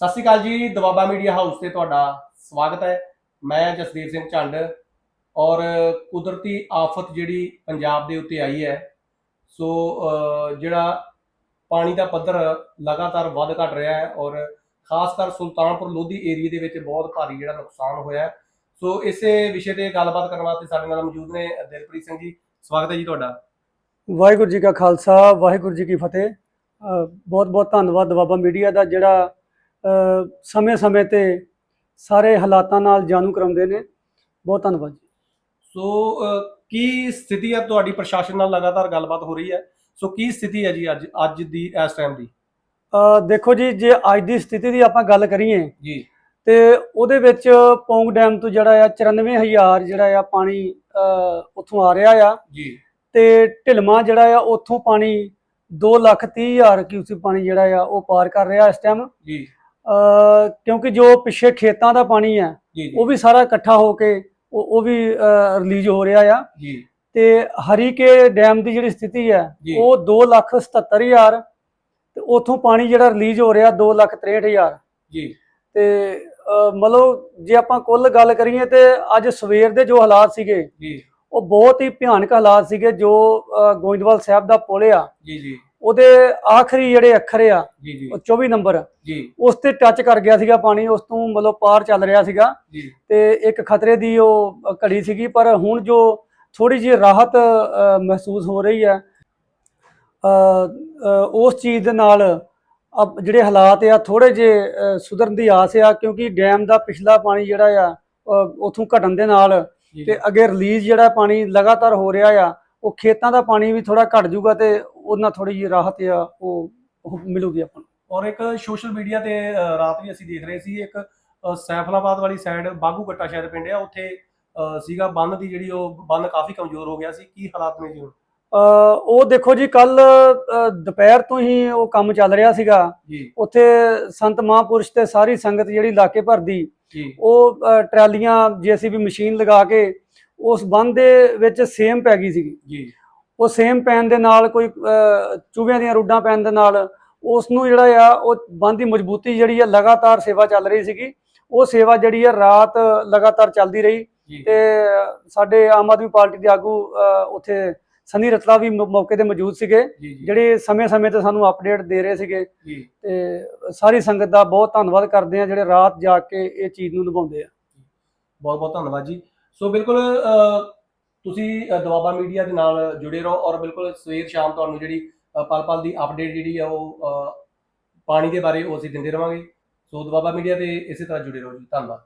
ਸਤਿ ਸ਼੍ਰੀ ਅਕਾਲ ਜੀ, Doaba media house ਤੇ ਤੁਹਾਡਾ ਸਵਾਗਤ ਹੈ। ਮੈਂ ਜਸਦੀਪ ਸਿੰਘ ਝੰਡ ਔਰ ਕੁਦਰਤੀ ਆਫਤ ਜਿਹੜੀ ਪੰਜਾਬ ਦੇ ਉੱਤੇ ਆਈ ਹੈ, ਸੋ ਜਿਹੜਾ ਪਾਣੀ ਦਾ ਪੱਧਰ ਲਗਾਤਾਰ ਵੱਧ ਘਟ ਰਿਹਾ ਹੈ ਔਰ ਖਾਸ ਕਰ ਸੁਲਤਾਨਪੁਰ ਲੋਧੀ ਏਰੀਆ ਦੇ ਵਿੱਚ ਬਹੁਤ ਭਾਰੀ ਜਿਹੜਾ ਨੁਕਸਾਨ ਹੋਇਆ ਸੋ, ਇਸੇ ਵਿਸ਼ੇ ਤੇ ਗੱਲਬਾਤ ਕਰਨ ਵਾਸਤੇ ਸਾਡੇ ਨਾਲ ਮੌਜੂਦ ਨੇ ਦਿਲਪ੍ਰੀਤ ਸਿੰਘ ਜੀ। ਸਵਾਗਤ ਹੈ ਜੀ ਤੁਹਾਡਾ। ਵਾਹਿਗੁਰੂ ਜੀ ਕਾ ਖਾਲਸਾ, ਵਾਹਿਗੁਰੂ ਜੀ ਕੀ ਫਤਿਹ। ਬਹੁਤ ਬਹੁਤ ਧੰਨਵਾਦ ਦਵਾਬਾ ਮੀਡੀਆ ਦਾ ਜਿਹੜਾ ਸਮੇਂ-ਸਮੇਂ ਤੇ ਸਾਰੇ ਹਾਲਾਤਾਂ ਨਾਲ ਜਾਣੂ ਕਰਾਉਂਦੇ ਨੇ। ਬਹੁਤ ਧੰਨਵਾਦ ਜੀ। ਸੋ ਕੀ ਸਥਿਤੀ ਹੈ? ਤੁਹਾਡੀ ਪ੍ਰਸ਼ਾਸਨ ਨਾਲ ਲਗਾਤਾਰ ਗੱਲਬਾਤ ਹੋ ਰਹੀ ਹੈ। ਸੋ ਕੀ ਸਥਿਤੀ ਹੈ ਜੀ ਅੱਜ ਅੱਜ ਦੀ ਇਸ ਟਾਈਮ ਦੀ? ਦੇਖੋ ਜੀ ਜੇ ਅੱਜ ਦੀ ਸਥਿਤੀ ਦੀ ਆਪਾਂ ਗੱਲ ਕਰੀਏ ਜੀ। ਤੇ ਉਹਦੇ ਵਿੱਚ ਪੌਂਗ ਡੈਮ ਤੋਂ ਜਿਹੜਾ ਆ 94000 ਜਿਹੜਾ ਆ ਪਾਣੀ ਉੱਥੋਂ ਆ ਰਿਹਾ ਆ। ਜੀ। ਤੇ ਢਿਲਮਾ ਜਿਹੜਾ ਆ ਉੱਥੋਂ ਪਾਣੀ 230000 ਕਿਊਸਿਕ ਪਾਣੀ ਜਿਹੜਾ ਆ ਉਹ ਪਾਰ ਕਰ ਰਿਹਾ ਇਸ ਟਾਈਮ ਜੀ। ਕਿਉਂਕਿ ਜੋ ਪਿੱਛੇ ਖੇਤਾਂ ਦਾ ਪਾਣੀ ਹੈ ਉਹ ਵੀ ਸਾਰਾ ਇਕੱਠਾ ਹੋ ਕੇ ਉਹ ਉਹ ਵੀ ਰਿਲੀਜ਼ ਹੋ ਰਿਹਾ ਆ। ਜੀ। ਤੇ ਹਰੀਕੇ ਡੈਮ ਦੀ ਜਿਹੜੀ ਸਥਿਤੀ ਹੈ। ਉਹ 277000 ਤੇ ਉਥੋਂ ਪਾਣੀ ਜਿਹੜਾ ਰਿਲੀਜ਼ ਹੋ ਰਿਹਾ 263000 ਜੀ। ਤੇ ਮਤਲਬ ਜੇ ਆਪਾਂ ਕੁੱਲ ਗੱਲ ਕਰੀਏ ਤੇ ਅੱਜ ਸਵੇਰ ਦੇ ਜੋ ਹਾਲਾਤ ਸੀਗੇ ਜੀ। ਉਹ ਬਹੁਤ ਹੀ ਭਿਆਨਕ ਹਾਲਾਤ ਸੀਗੇ ਜੋ ਗੋਇੰਦਵਾਲ ਸਾਹਿਬ ਦਾ ਪੁਲ ਆ। ਜੀ ਜੀ। ਉਹਦੇ ਆਖਰੀ ਜਿਹੜੇ ਅੱਖਰ ਆ ਜੀ ਜੀ। ਉਹ 24 ਨੰਬਰ। ਜੀ। ਉਸ ਤੇ ਟੱਚ ਕਰ ਗਿਆ ਸੀਗਾ ਪਾਣੀ ਉਸ ਤੋਂ ਮਤਲਬ ਪਾਰ ਚੱਲ ਰਿਹਾ ਸੀਗਾ। ਜੀ। ਤੇ ਇੱਕ ਖਤਰੇ ਦੀ ਉਹ ਘੜੀ ਸੀਗੀ ਪਰ ਹੁਣ ਜੋ ਥੋੜੀ ਜਿਹੀ ਰਾਹਤ ਮਹਿਸੂਸ ਹੋ ਰਹੀ ਹੈ ਉਸ ਚੀਜ਼ ਦੇ ਨਾਲ ਜਿਹੜੇ ਹਾਲਾਤ ਆ ਥੋੜੇ ਜਿਹੇ ਅ, ਸੁਧਰਨ ਦੀ ਆਸ ਆ ਕਿਉਂਕਿ ਡੈਮ ਦਾ ਪਿਛਲਾ ਪਾਣੀ ਜਿਹੜਾ ਆ ਉੱਥੋਂ ਘਟਣ ਦੇ ਨਾਲ ਜੀ। ਤੇ ਅੱਗੇ ਰਿਲੀਜ਼ ਜਿਹੜਾ ਪਾਣੀ ਲਗਾਤਾਰ ਹੋ ਰਿਹਾ ਆ ਉਹ ਖੇਤਾਂ ਦਾ ਪਾਣੀ ਵੀ ਥੋੜਾ ਘਟ ਜਾਊਗਾ ਤੇ ਉਹਨਾਂ ਥੋੜੀ ਜਿਹੀ ਰਾਹਤ ਆ ਉਹ ਉਹ ਮਿਲੂਗੀ ਆਪਾਂ ਨੂੰ। ਔਰ ਇੱਕ ਸੋਸ਼ਲ ਮੀਡੀਆ ਤੇ ਅ, ਰਾਤ ਵੀ ਅਸੀਂ ਦੇਖ ਰਹੇ ਸੀ ਇੱਕ ਅ, ਸੈਫਲਾਬਾਦ ਵਾਲੀ ਸਾਈਡ ਬਾਗੂ ਗੱਟਾ ਸ਼ਾਇਦ ਪਿੰਡ ਆ ਉੱਥੇ ਅ, ਸੀਗਾ ਬੰਨ ਦੀ ਜਿਹੜੀ ਉਹ ਬੰਨ ਕਾਫੀ ਕਮਜ਼ੋਰ ਹੋ ਗਿਆ ਸੀ। ਕੀ ਹਾਲਾਤ ਨੇ ਜੀ ਹੁਣ? ਅ, ਉਹ ਦੇਖੋ ਜੀ ਕੱਲ ਦੁਪਹਿਰ ਤੋਂ ਹੀ ਉਹ ਕੰਮ ਚੱਲ ਰਿਹਾ ਸੀਗਾ। ਜੀ। ਉੱਥੇ ਸੰਤ ਮਹਾਂਪੁਰਸ਼ ਤੇ ਸਾਰੀ ਸੰਗਤ ਜਿਹੜੀ ਇਲਾਕੇ ਭਰ ਦੀ ਜੀ। ਉਹ ਅ, ਟਰਾਲੀਆਂ ਜੀਸੀਬੀ ਮਸ਼ੀਨ ਲਗਾ ਕੇ ਉਸ ਬੰਦ ਦੇ ਵਿੱਚ ਸੇਮ ਪੈ ਗਈ ਸੀਗੀ। ਜੀ। ਉਹ ਸੇਮ ਪੈਣ ਦੇ ਨਾਲ ਕੋਈ ਚੂਹਿਆਂ ਦੀਆਂ ਰੁੱਡਾਂ ਪੈਣ ਦੇ ਨਾਲ ਉਸ ਨੂੰ ਜਿਹੜਾ ਆ ਉਹ ਬੰਦ ਦੀ ਮਜ਼ਬੂਤੀ ਜਿਹੜੀ ਆ ਲਗਾਤਾਰ ਸੇਵਾ ਚੱਲ ਰਹੀ ਸੀਗੀ। ਉਹ ਸੇਵਾ ਜਿਹੜੀ ਆ ਰਾਤ ਲਗਾਤਾਰ ਚੱਲਦੀ ਰਹੀ ਤੇ ਸਾਡੇ ਆਮ ਆਦਮੀ ਪਾਰਟੀ ਦੇ ਆਗੂ ਉੱਥੇ ਸਨੀ ਰਤਲਾ ਵੀ ਮੌਕੇ ਤੇ ਮੌਜੂਦ ਸੀਗੇ। ਜਿਹੜੇ ਸਮੇਂ-ਸਮੇਂ ਤੇ ਸਾਨੂੰ ਅਪਡੇਟ ਦੇ ਰਹੇ ਸੀਗੇ। ਤੇ ਸਾਰੀ ਸੰਗਤ ਦਾ ਬਹੁਤ ਧੰਨਵਾਦ ਕਰਦੇ ਆ ਜਿਹੜੇ ਰਾਤ ਜਾ ਕੇ ਇਹ ਚੀਜ਼ ਨੂੰ ਨਿਭਾਉਂਦੇ ਆ। ਬਹੁਤ ਬਹੁਤ ਧੰਨਵਾਦ ਜੀ। ਸੋ ਬਿਲਕੁਲ ਤੁਸੀਂ ਅ, ਦੁਆਬਾ ਮੀਡੀਆ ਦੇ ਨਾਲ ਜੁੜੇ ਰਹੋ ਔਰ ਬਿਲਕੁਲ ਸਵੇਰ ਸ਼ਾਮ ਤੁਹਾਨੂੰ ਜਿਹੜੀ ਅ, ਪਲ ਪਲ ਦੀ ਅਪਡੇਟ ਜਿਹੜੀ ਆ ਉਹ ਅ, ਪਾਣੀ ਦੇ ਬਾਰੇ ਉਹ ਅਸੀਂ ਦਿੰਦੇ ਰਵਾਂਗੇ। ਸੋ ਦੁਆਬਾ ਮੀਡੀਆ ਤੇ ਇਸੇ ਤਰ੍ਹਾਂ ਜੁੜੇ ਰਹੋ ਜੀ। ਧੰਨਵਾਦ।